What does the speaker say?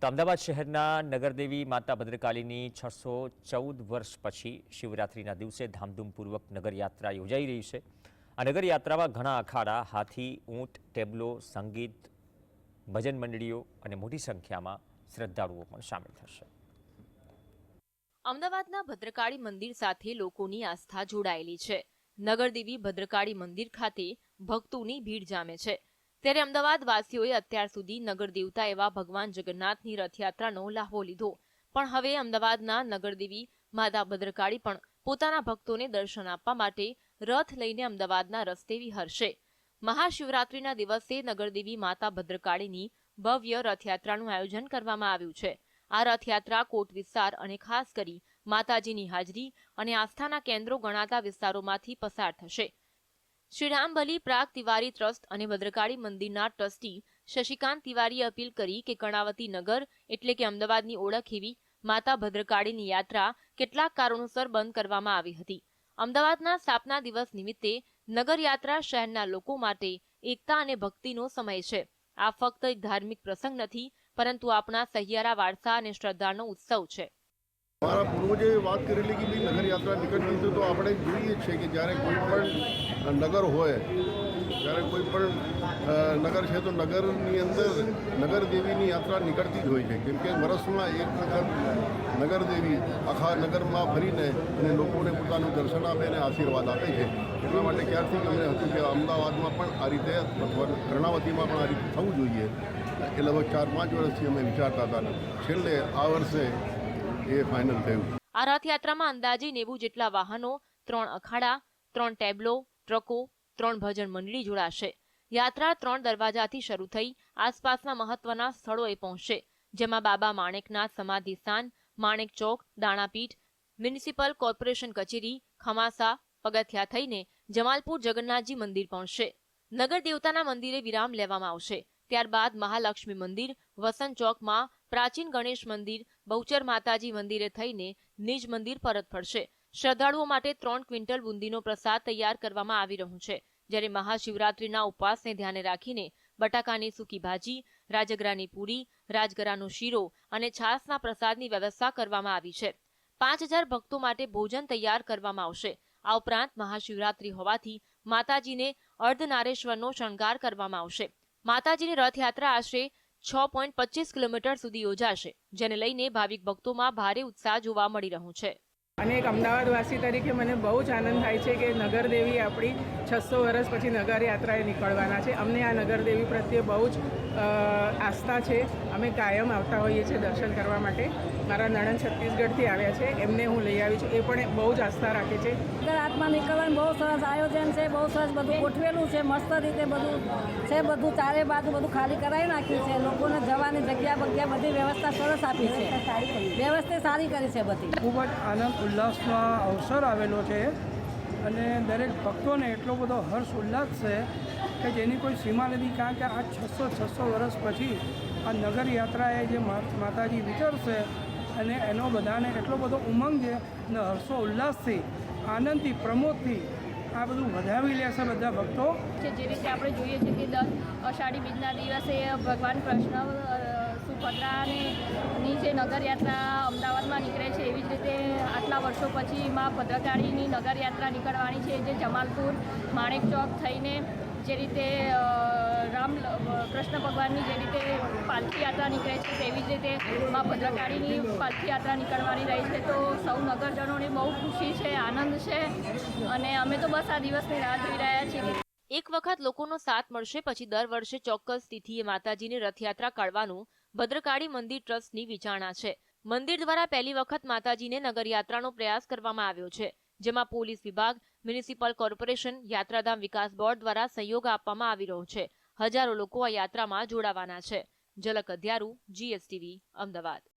તો અમદાવાદ શહેરના નગરદેવી માતા ભદ્રકાલીની છસો ચૌદ વર્ષ પછી શિવરાત્રિના દિવસે ધામધૂમપૂર્વક નગરયાત્રા યોજાઈ રહી છે. આ નગરયાત્રામાં ઘણા અખાડા, હાથી, ઊંટ, ટેબલો, સંગીત, ભજન મંડળીઓ અને મોટી સંખ્યામાં શ્રદ્ધાળુઓ પણ સામેલ થશે. અમદાવાદના ભદ્રકાળી મંદિર સાથે લોકોની આસ્થા જોડાયેલી છે. નગરદેવી ભદ્રકાળી મંદિર ખાતે ભક્તોની ભીડ જામે છે. ત્યારે અમદાવાદ વાસીઓએ અત્યાર સુધી નગર દેવતા એવા ભગવાન જગન્નાથની રથયાત્રાનો લાહવો લીધો પણ હવે અમદાવાદના નગરદેવી માતા ભદ્રકાળી પણ પોતાના ભક્તોને દર્શન આપવા માટે રથ લઈને અમદાવાદના રસ્તે વિહરશે. મહાશિવરાત્રિના દિવસે નગરદેવી માતા ભદ્રકાળીની ભવ્ય રથયાત્રાનું આયોજન કરવામાં આવ્યું છે. આ રથયાત્રા કોટ વિસ્તાર અને ખાસ કરી માતાજીની હાજરી અને આસ્થાના કેન્દ્રો ગણાતા વિસ્તારોમાંથી પસાર થશે. શ્રીરામ બલી પ્રાગ તિવારી ટ્રસ્ટ અને ભદ્રકાળી મંદિરના ટ્રસ્ટી શશિકાંત તિવારીએ અપીલ કરી કે કર્ણાવતી નગર એટલે કે અમદાવાદની ઓળખ એવી માતા ભદ્રકાળીની યાત્રા કેટલાક કારણોસર બંધ કરવામાં આવી હતી. અમદાવાદના સ્થાપના દિવસ નિમિત્તે નગરયાત્રા શહેરના લોકો માટે એકતા અને ભક્તિનો સમય છે. આ ફક્ત એક ધાર્મિક પ્રસંગ નથી, પરંતુ આપણા સહિયારા વારસા અને શ્રદ્ધાનો ઉત્સવ છે. મારા પૂર્વજે વાત કરેલી કે નગરયાત્રા નગર યાત્રા નીકળતી તો આપણે જોઈએ છે કે જ્યારે કોઈ પણ નગર હોય, જ્યારે કોઈ પણ નગર છે તો નગરની અંદર નગરદેવીની યાત્રા નીકળતી જ હોય છે. કેમ કે વર્ષમાં એક વખત નગરદેવી આખા નગરમાં ફરીને અને લોકોને પોતાનું દર્શન આપે અને આશીર્વાદ આપે છે. એટલા માટે ક્યારથી અમને હતું કે અમદાવાદમાં પણ આ રીતે કર્ણાવતીમાં પણ આ રીતે થવું જોઈએ? એ લગભગ ચાર પાંચ વર્ષથી અમે વિચારતા હતા છેલ્લે આ વર્ષે એ ફાઇનલ થયું. આ રથયાત્રામાં અંદાજે નેવું જેટલા વાહનો, ત્રણ અખાડા, ત્રણ ટેબ્લો ટ્રકો, ત્રણ ભજન મંડળી જોડાશે. યાત્રા ત્રણ દરવાજાથી શરૂ થઈ આસપાસના મહત્વના સ્થળોએ પહોંચશે, જેમાં બાબા માણેકનાથ સમાધિ સ્થાન, માણેક ચોક, દાણાપીઠ, મ્યુનિસિપલ કોર્પોરેશન કચેરી, ખમાસા, પગથિયા થઈને જમાલપુર જગન્નાથજી મંદિર પહોંચશે. નગર દેવતાના મંદિરે વિરામ લેવામાં આવશે. ત્યારબાદ મહાલક્ષ્મી મંદિર, વસંત ચોકમાં પ્રાચીન ગણેશ મંદિર, બહુચર માતાજી મંદિરે થઈને નિજ મંદિર પરત ફરશે. શ્રદ્ધાળુઓ માટે ત્રણ ક્વિન્ટલ બુંદીનો પ્રસાદ તૈયાર કરવામાં આવી રહ્યું છે. જ્યારે મહાશિવરાત્રિના ઉપવાસને ધ્યાને રાખીને બટાકાની સૂકી ભાજી, રાજગરાની પૂરી, રાજગરાનો શીરો અને છાસના પ્રસાદની વ્યવસ્થા કરવામાં આવી છે. પાંચ હજાર ભક્તો માટે ભોજન તૈયાર કરવામાં આવશે. આ ઉપરાંત મહાશિવરાત્રિ હોવાથી માતાજીને અર્ધનારેશ્વરનો શણગાર કરવામાં આવશે. માતાજીની રથયાત્રા આશરે છ પોઈન્ટ પચીસ કિલોમીટર સુધી યોજાશે, જેને લઈને ભાવિક ભક્તોમાં ભારે ઉત્સાહ જોવા મળી રહ્યો છે. અને એક અમદાવાદવાસી તરીકે મને બહુ જ આનંદ થાય છે કે નગરદેવી આપણી છસો વર્ષ પછી નગર યાત્રાએ નીકળવાના છે. અમને આ નગરદેવી પ્રત્યે બહુ જ આસ્થા છે. અમે કાયમ આવતા હોઈએ છીએ દર્શન કરવા માટે. મારા નણંદ છત્તીસગઢથી આવ્યા છે. એમને હું લઈ આવી છું. એ પણ બહુ જ આસ્થા રાખે છે. આત્મા નીકળવાનું બહુ સરસ આયોજન છે. બહુ સરસ બધું ગોઠવેલું છે. મસ્ત રીતે બધું છે બધું ચારે બાજુ બધું ખાલી કરાવી નાખ્યું છે. લોકોને જવાની જગ્યા બગ્યા બધી વ્યવસ્થા સરસ આપી છે. વ્યવસ્થા સારી કરી છે બધી. ખૂબ જ આનંદ ઉલ્લાસનો અવસર આવેલો છે અને દરેક ભક્તોને એટલો બધો હર્ષ, ઉલ્લાસ છે કે જેની કોઈ સીમા નથી. કારણ કે આ છસો છસો વર્ષ પછી આ નગર યાત્રાએ જે માતાજી વિચરશે અને એનો બધાને એટલો બધો ઉમંગ છે અને હર્ષો, ઉલ્લાસથી, આનંદથી, પ્રમોદથી આ બધું વધાવી લેશે બધા ભક્તો. છે જે રીતે આપણે જોઈએ છીએ કે દર અષાઢી બીજના દિવસે ભગવાન કૃષ્ણ સુભદ્રાને જે નગરયાત્રા અમદાવાદમાં નીકળે છે, એવી જ રીતે આટલા વર્ષો પછી માં ભદ્રકાળીની નગરયાત્રા નીકળવાની છે, જે જમાલપુર માણેક ચોક થઈને જે રીતે રામ કૃષ્ણ ભગવાનની જે રીતે પાલખી યાત્રા નીકળે છે, તેવી જ રીતે માં ભદ્રકાળીની પાલખી યાત્રા નીકળવાની રહી છે. તો સૌ નગરજનોને બહુ ખુશી છે, આનંદ છે અને અમે તો બસ આ દિવસની રાહ જોઈ રહ્યા છીએ એક વખત લોકોનો સાથ મળશે, પછી દર વર્ષે ચોક્કસ તિથિએ માતાજીની રથયાત્રા કાઢવાનું ભદ્રકાળી મંદિર ટ્રસ્ટની વિચારણા છે. મંદિર દ્વારા પહેલી વખત માતાજીને નગરયાત્રાનો પ્રયાસ કરવામાં આવ્યો છે, જેમાં પોલીસ વિભાગ, મ્યુનિસિપલ કોર્પોરેશન, યાત્રાધામ વિકાસ બોર્ડ દ્વારા સહયોગ આપવામાં આવી રહ્યો છે. હજારો લોકો આ યાત્રામાં જોડાવાના છે. ઝલક અધ્યારુ, જીએસટીવી, અમદાવાદ.